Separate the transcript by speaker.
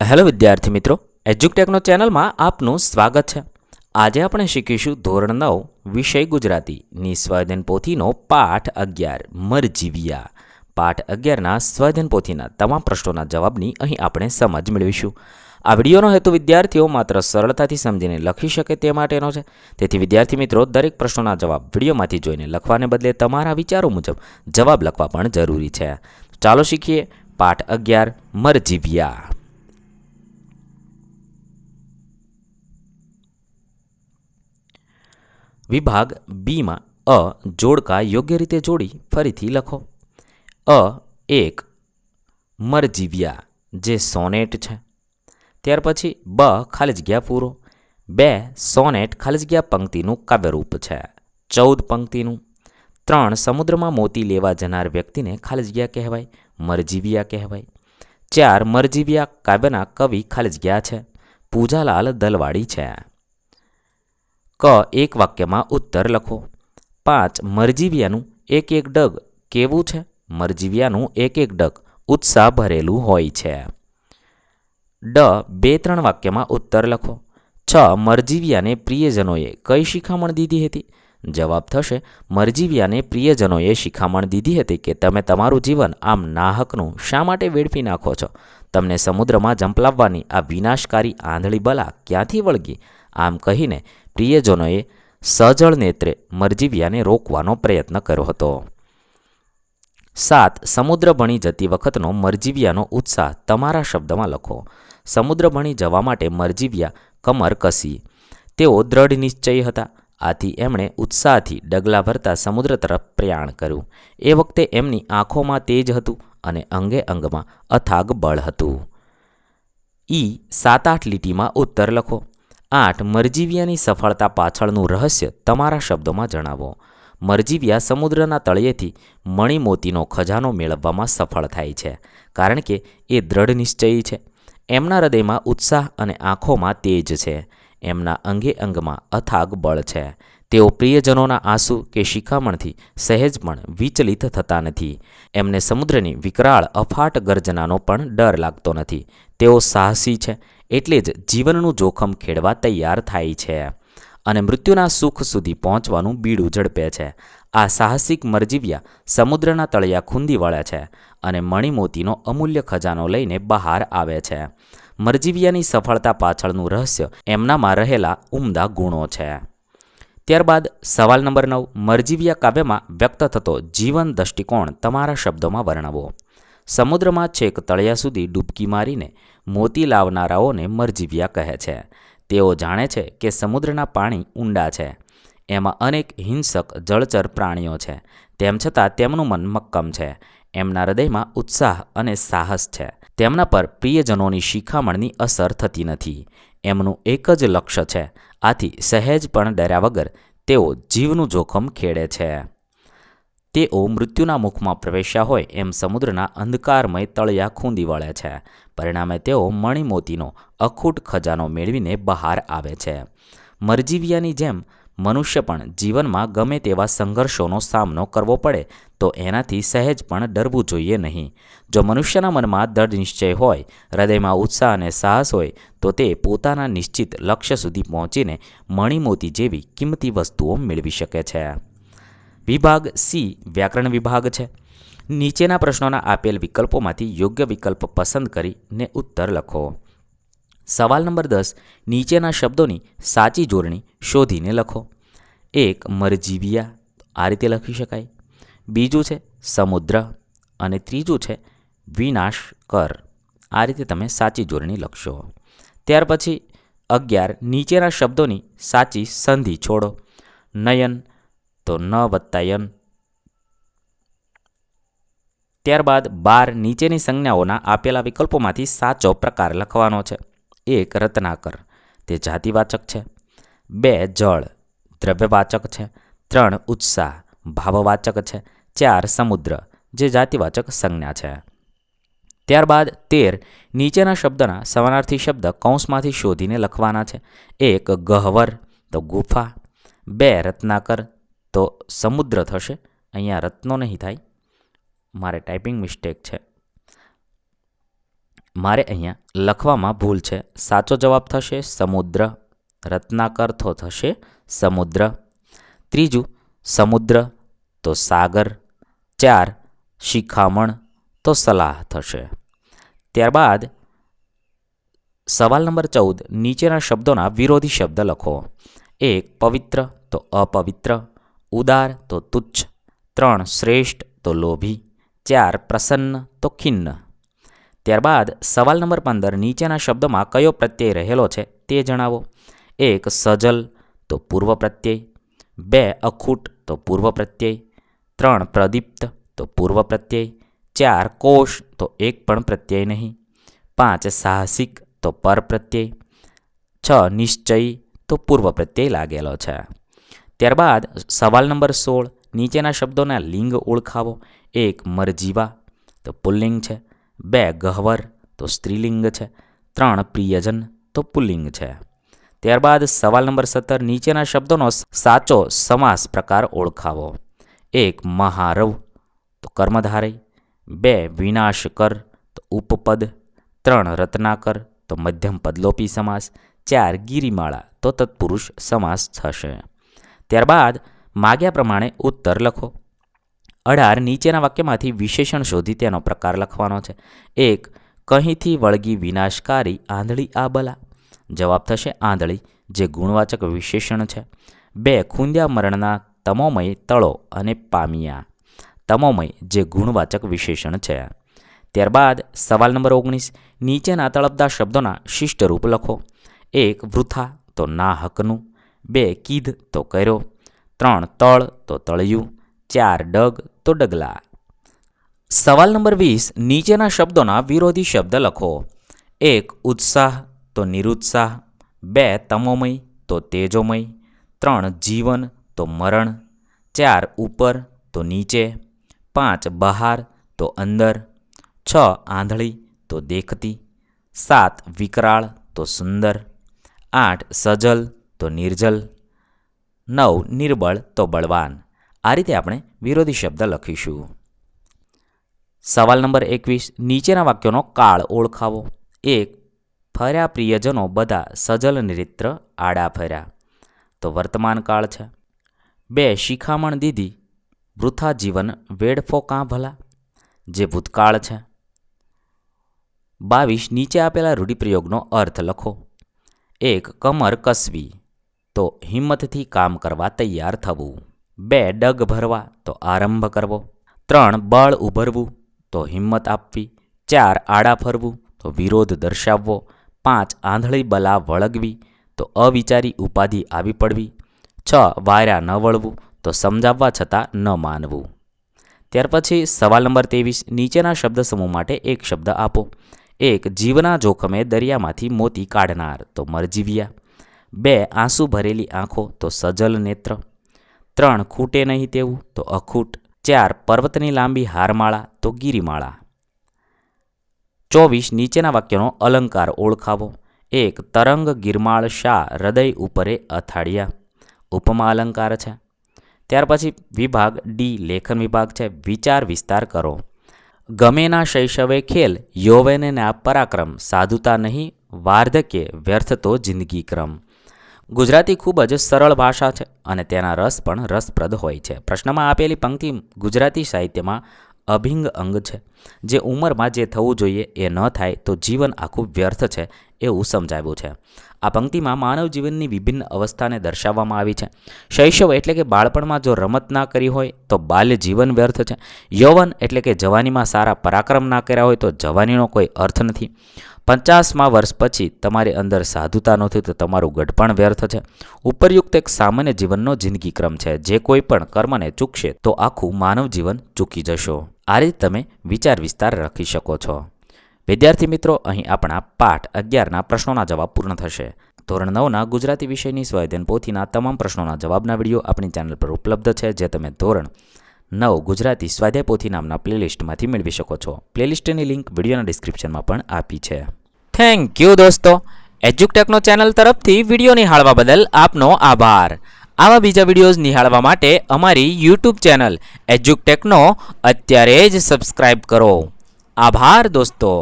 Speaker 1: Hello વિદ્યાર્થી મિત્રો, એજ્યુકટેકનો ચેનલમાં આપનું સ્વાગત છે. આજે આપણે શીખીશું ધોરણ નવ, વિષય ગુજરાતીની સ્વાધ્યન પોથીનો પાઠ અગિયાર, મરજીવિયા. પાઠ અગિયારના સ્વાધ્યન પોથીના તમામ પ્રશ્નોના જવાબની અહીં આપણે સમજ મેળવીશું. આ વિડીયોનો હેતુ વિદ્યાર્થીઓ માત્ર સરળતાથી સમજીને લખી શકે તે માટેનો છે. તેથી વિદ્યાર્થી મિત્રો, દરેક પ્રશ્નોના જવાબ વિડીયોમાંથી જોઈને લખવાને બદલે તમારા વિચારો મુજબ જવાબ લખવા પણ જરૂરી છે. ચાલો શીખીએ પાઠ અગિયાર, મરજીવિયા. વિભાગ બીમાં અ જોડકા યોગ્ય રીતે જોડી ફરીથી લખો. અ એક મરજીવ્યા, જે સોનેટ છે. ત્યાર પછી બ ખાલી જગ્યા પૂરો. બે સોનેટ ખાલી જગ્યા પંક્તિનું કાવ્યરૂપ છે. ચૌદ પંક્તિનું. ત્રણ સમુદ્રમાં મોતી લેવા જનાર વ્યક્તિને ખાલી જગ્યા કહેવાય, મરજીવિયા કહેવાય. ચાર મરજીવિયા કાવ્યના કવિ ખાલી જગ્યા છે. પૂજાલાલ દલવાડી છે. ક એક વાક્યમાં ઉત્તર લખો. પાંચ, મરજીવિયાનું એક એક ડગ કેવું છે? મરજીવિયાનું એક એક ડગ ઉત્સાહ ભરેલું હોય છે. ડ, બે ત્રણ વાક્યમાં ઉત્તર લખો. છ, મરજીવિયાને પ્રિયજનોએ કઈ શિખામણ દીધી હતી? જવાબ થશે, મરજીવિયાને પ્રિયજનોએ શિખામણ દીધી હતી કે તમે તમારું જીવન આમ નાહકનું શા માટે વેડફી નાખો છો? તમને સમુદ્રમાં જંપલાવવાની આ વિનાશકારી આંધળી બલા ક્યાંથી વળગી? આમ કહીને પ્રિયજનોએ સજળ નેત્રે મરજીવિયાને રોકવાનો પ્રયત્ન કર્યો હતો. સાત, સમુદ્ર ભણી જતી વખતનો મરજીવિયાનો ઉત્સાહ તમારા શબ્દમાં લખો. સમુદ્ર ભણી જવા માટે મરજીવિયા કમર કસી. તેઓ દ્રઢ નિશ્ચયી હતા. આથી એમણે ઉત્સાહથી ડગલા ભરતા સમુદ્ર તરફ પ્રયાણ કર્યું. એ વખતે એમની આંખોમાં તેજ હતું અને અંગે અંગમાં અથાગ બળ હતું. ઈ સાત આઠ લીટીમાં ઉત્તર લખો. આઠ મરજીવિયાની સફળતા પાછળનું રહસ્ય તમારા શબ્દોમાં જણાવો. મરજીવિયા સમુદ્રના તળિયેથી મણિમોતીનો ખજાનો મેળવવામાં સફળ થાય છે, કારણ કે એ દ્રઢ નિશ્ચયી છે. એમના હૃદયમાં ઉત્સાહ અને આંખોમાં તેજ છે. એમના અંગે અંગમાં અથાગ બળ છે. તેઓ પ્રિયજનોના આંસુ કે શિખામણથી સહેજ પણ વિચલિત થતા નથી. એમને સમુદ્રની વિકરાળ અફાટ ગર્જનાનો પણ ડર લાગતો નથી. તેઓ સાહસી છે. એટલે જ જીવનનું જોખમ ખેડવા તૈયાર થાય છે અને મૃત્યુના સુખ સુધી પહોંચવાનું બીડું ઝડપે છે. આ સાહસિક મરજીવ્યા સમુદ્રના તળિયા ખૂંદી વળે છે અને મણિમોતીનો અમૂલ્ય ખજાનો લઈને બહાર આવે છે. મરજીવિયાની સફળતા પાછળનું રહસ્ય એમનામાં રહેલા ઉમદા ગુણો છે. ત્યારબાદ સવાલ નંબર નવ, મરજીવિયા કાવ્યમાં વ્યક્ત થતો જીવન દૃષ્ટિકોણ તમારા શબ્દોમાં વર્ણવો. સમુદ્રમાં છેક તળિયા સુધી ડૂબકી મારીને મોતી લાવનારાઓને મરજીવ્યા કહે છે. તેઓ જાણે છે કે સમુદ્રના પાણી ઊંડા છે. એમાં અનેક હિંસક જળચર પ્રાણીઓ છે. તેમ છતાં તેમનું મન મક્કમ છે. એમના હૃદયમાં ઉત્સાહ અને સાહસ છે. તેમના પર પ્રિયજનોની શિખામણની અસર થતી નથી. એમનું એક જ લક્ષ્ય છે. આથી સહેજ પણ ડર્યા વગર તેઓ જીવનું જોખમ ખેડે છે. તેઓ મૃત્યુના મુખમાં પ્રવેશ્યા હોય એમ સમુદ્રના અંધકારમય તળિયા ખૂંદી વળે છે. પરિણામે તેઓ મણિમોતીનો અખૂટ ખજાનો મેળવીને બહાર આવે છે. મરજીવિયાની જેમ મનુષ્ય પણ જીવનમાં ગમે તેવા સંઘર્ષોનો સામનો કરવો પડે તો એનાથી સહેજ પણ ડરવું જોઈએ નહીં. જો મનુષ્યના મનમાં દૃઢ નિશ્ચય હોય, હૃદયમાં ઉત્સાહ અને સાહસ હોય, તો તે પોતાના નિશ્ચિત લક્ષ્ય સુધી પહોંચીને મણિમોતી જેવી કિંમતી વસ્તુઓ મેળવી શકે છે. વિભાગ સી વ્યાકરણ વિભાગ છે. નીચેના પ્રશ્નોના આપેલ વિકલ્પોમાંથી યોગ્ય વિકલ્પ પસંદ કરીને ઉત્તર લખો. સવાલ નંબર દસ, નીચેના શબ્દોની સાચી જોડણી શોધીને લખો. એક, મરજીવિયા, આ રીતે લખી શકાય. બીજું છે, સમુદ્ર. અને ત્રીજું છે વિનાશ કર આ રીતે તમે સાચી જોડણી લખશો. ત્યાર પછી અગિયાર, નીચેના શબ્દોની સાચી સંધિ છોડો. નયન તો ન વત્તા યન ત્યારબાદ બાર નીચેની સંજ્ઞાઓના આપેલા વિકલ્પોમાંથી સાચો પ્રકાર લખવાનો છે. એક રત્નાકર, તે જાતિવાચક છે. બે જળ, દ્રવ્યવાચક છે. ત્રણ ઉત્સાહ, ભાવવાચક છે. ચાર સમુદ્ર, જે જાતિવાચક સંજ્ઞા છે. ત્યારબાદ તેર નીચેના શબ્દના સમાનાર્થી શબ્દ કૌંસમાંથી શોધીને લખવાના છે. એક ગહવર, તો ગુફા. બે રત્નાકર તો સમુદ્ર થશે, અહીંયા રત્નો નહીં થાય. મારે ટાઈપિંગ મિસ્ટેક છે. મારે અહીંયા લખવામાં ભૂલ છે. સાચો જવાબ થશે સમુદ્ર રત્નાકર તો થશે સમુદ્ર. ત્રીજું, સમુદ્ર તો સાગર. ચાર, શિખામણ તો સલાહ થશે. ત્યારબાદ સવાલ નંબર ચૌદ, નીચેના શબ્દોના વિરોધી શબ્દ લખો. એક, પવિત્ર તો અપવિત્ર. ઉદાર તો તુચ્છ, ત્રણ શ્રેષ્ઠ તો લોભી, ચાર પ્રસન્ન તો ખિન્ન. ત્યારબાદ સવાલ નંબર પંદર નીચેના શબ્દોમાં કયો પ્રત્યય રહેલો છે તે જણાવો. એક, સજલ તો પૂર્વ પ્રત્યય. બે, અખૂટ તો પૂર્વ પ્રત્યય. ત્રણ, પ્રદીપ્ત તો પૂર્વ પ્રત્યય. ચાર, કોષ તો એક પણ પ્રત્યય નહીં. પાંચ, સાહસિક તો પર પ્રત્યય. છ, નિશ્ચયી તો પૂર્વ પ્રત્યય લાગેલો છે. ત્યારબાદ સવાલ નંબર સોળ, નીચેના શબ્દોના લિંગ ઓળખાવો. એક, મરજીવા. તો પુલ્લિંગ છે. બે, ગહવર. તો સ્ત્રીલિંગ છે. ત્રણ, પ્રિયજન. તો પુલ્લિંગ છે. ત્યારબાદ સવાલ નંબર સત્તર, નીચેના શબ્દોનો સાચો સમાસ પ્રકાર ઓળખાવો. એક, મહારવ. તો કર્મધારય. બે, વિનાશકર. તો ઉપપદ. ત્રણ, રત્નાકર. તો મધ્યમ પદલોપી સમાસ. ચાર, ગિરિમાળા. તો તત્પુરુષ સમાસ થશે. ત્યારબાદ માગ્યા પ્રમાણે ઉત્તર લખો. અઢાર નીચેના વાક્યમાંથી વિશેષણ શોધી તેનો પ્રકાર લખવાનો છે. એક, કહીંથી વળગી વિનાશકારી આંધળી આબલા જવાબ થશે, આંધળી, જે ગુણવાચક વિશેષણ છે. બે, ખૂંદ્યા મરણના તમોમય તળો અને પામિયા. તમોમય, જે ગુણવાચક વિશેષણ છે. ત્યારબાદ, સવાલ નંબર ઓગણીસ, નીચેના તળપદા શબ્દોના શિષ્ટ રૂપ લખો. એક, વૃથા, તો ના હકનું બે કીધ તો કર્યો, ત્રણ તળ તો તળિયું, ચાર ડગ તો ડગલા. સવાલ નંબર વીસ, નીચેના શબ્દોના વિરોધી શબ્દ લખો. એક, ઉત્સાહ તો નિરુત્સાહ, બે, તમોમય તો તેજોમય, ત્રણ, જીવન તો મરણ, ચાર, ઉપર તો નીચે, પાંચ, બહાર તો અંદર, છ, આંધળી તો દેખતી, સાત, વિકરાળ તો સુંદર, આઠ, સજલ તો નિર્જલ, નવ નિર્બળ તો બળવાન. આ રીતે આપણે વિરોધી શબ્દ લખીશું. સવાલ નંબર એકવીસ, નીચેના વાક્યોનો કાળ ઓળખાવો. એક, ફર્યા પ્રિયજનો બધા સજલ નિરિત્ર આડા ફર્યા. તો વર્તમાન કાળ છે. બે, શિખામણ દીધી, વૃથા જીવન વેડફો કાં ભલા? જે ભૂતકાળ છે. બાવીસ, નીચે આપેલા રૂઢિપ્રયોગનો અર્થ લખો. એક, કમર કસવી. તો હિંમતથી કામ કરવા તૈયાર થવું. બે, ડગ ભરવા, તો આરંભ કરવો. ત્રણ, બળ ઉભરવું, તો હિંમત આપવી. ચાર, આડા ફરવું, તો વિરોધ દર્શાવવો. પાંચ, આંધળી બલા વળગવી, તો અવિચારી ઉપાધિ આવી પડવી. છ, વાયરા ન વળવું, તો સમજાવવા છતાં ન માનવું. ત્યાર પછી સવાલ નંબર ત્રેવીસ, નીચેના શબ્દ સમૂહ માટે એક શબ્દ આપો. એક, જીવના જોખમે દરિયામાંથી મોતી કાઢનાર, તો મરજીવિયા બે આંસુ ભરેલી આંખો તો સજલ નેત્ર, ત્રણ ખૂટે નહીં તેવું તો અખૂટ, ચાર પર્વતની લાંબી હારમાળા તો ગિરિમાળા. ચોવીસ નીચેના વાક્યનો અલંકાર ઓળખાવો. એક તરંગ ગિરમાળ શાહ હૃદય ઉપરે અથાડ્યા ઉપમા અલંકાર છે. ત્યાર પછી વિભાગ ડી, લેખન વિભાગ છે. વિચાર વિસ્તાર કરો. ગમેના શૈશવે ખેલ, યૌવને પરાક્રમ. સાધુતા નહીં, વાર્ધક્ય વ્યર્થ તો જિંદગી ક્રમ. ગુજરાતી ખૂબ જ સરળ ભાષા છે અને તેના રસ પણ રસપ્રદ હોય છે. પ્રશ્નમાં આપેલી પંક્તિ ગુજરાતી સાહિત્યમાં અભિંગ અંગ છે. જે ઉંમરમાં જે થવું જોઈએ એ ન થાય તો જીવન આખું વ્યર્થ છે એવું સમજાવ્યું છે. આ પંક્તિમાં માનવ જીવનની વિભિન્ન અવસ્થાને દર્શાવવામાં આવી છે. શૈશવ એટલે કે બાળપણમાં જો રમત ના કરી હોય તો બાલ્ય જીવન વ્યર્થ છે. યૌવન એટલે કે જવાનીમાં સારા પરાક્રમ ના કર્યા હોય તો જવાનીનો કોઈ અર્થ નથી. પચાસમાં વર્ષ પછી તમારી અંદર સાધુતા નથી તો તમારું ગઢપણ વ્યર્થ છે. ઉપરયુક્ત એક સામાન્ય જીવનનો જિંદગી ક્રમ છે. જે કોઈ પણ કર્મને ચૂકશે તો આખું માનવ જીવન ચૂકી જશો. આ રીતે તમે વિચાર વિસ્તાર રાખી શકો છો. વિદ્યાર્થી મિત્રો, અહીં આપણા પાઠ અગિયારના પ્રશ્નોના જવાબ પૂર્ણ થશે. ધોરણ નવના ગુજરાતી વિષયની સ્વાધ્યાયન પોથીના તમામ પ્રશ્નોના જવાબના વીડિયો આપણી ચેનલ પર ઉપલબ્ધ છે, જે તમે ધોરણ નવ ગુજરાતી સ્વાધ્યાય પોથી નામના પ્લેલિસ્ટમાંથી મેળવી શકો છો. પ્લેલિસ્ટની લિંક વિડીયોના ડિસ્ક્રિપ્શનમાં પણ આપી છે. થેન્ક યુ દોસ્તો. એજ્યુકટેકનો ચેનલ તરફથી વીડિયો નિહાળવા બદલ આપનો આભાર. આવા બીજા વિડીયોઝ નિહાળવા માટે અમારી યુટ્યુબ ચેનલ એજ્યુકટેકનો અત્યારે જ સબસ્ક્રાઇબ કરો. આભાર દોસ્તો.